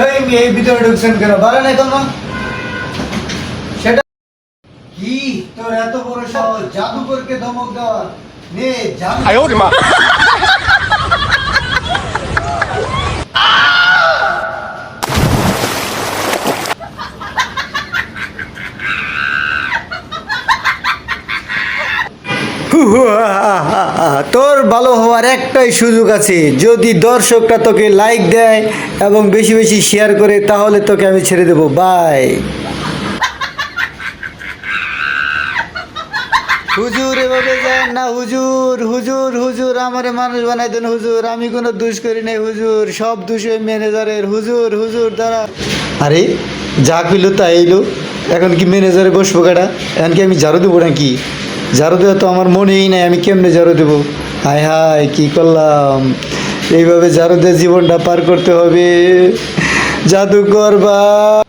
এই এই ভিতরে ঢুকছেন কেন? বলেন এখন মা। সেটা কি? তোর এত বড় সাহস? জাদুকরকে ধমক দেওয়া নে জাদু মা। হুয়া তোর ভালো হওয়ার একটাই সুযোগ আছে। যদি দর্শকরা তোকে লাইক দেয় এবং বেশি বেশি শেয়ার করে, তাহলে তোকে আমি ছেড়ে দেবো। বাই হুজুর এভাবে যান না, হুজুর হুজুর হুজুর, আমারে মানুষ বানাই দেন, হুজুর। আমি কোনো দুষ করি নাই, হুজুর। সব দোষ ওই ম্যানেজারের হুজুর হুজুর, দাঁড়া। আরে, যা কইলো তাই এলো এখন কি ম্যানেজারে বসবো কাটা? এখন কি আমি ঝাড়ু দেবো নাকি? ঝাড়ু দেওয়া তো আমার মনেই নাই, আমি কেমনে ঝাড়ু দেবো? হায় হায়, কী করলাম? এইভাবে ঝাড়ু দেওয়া জীবনটা পার করতে হবে। জাদুকর করবা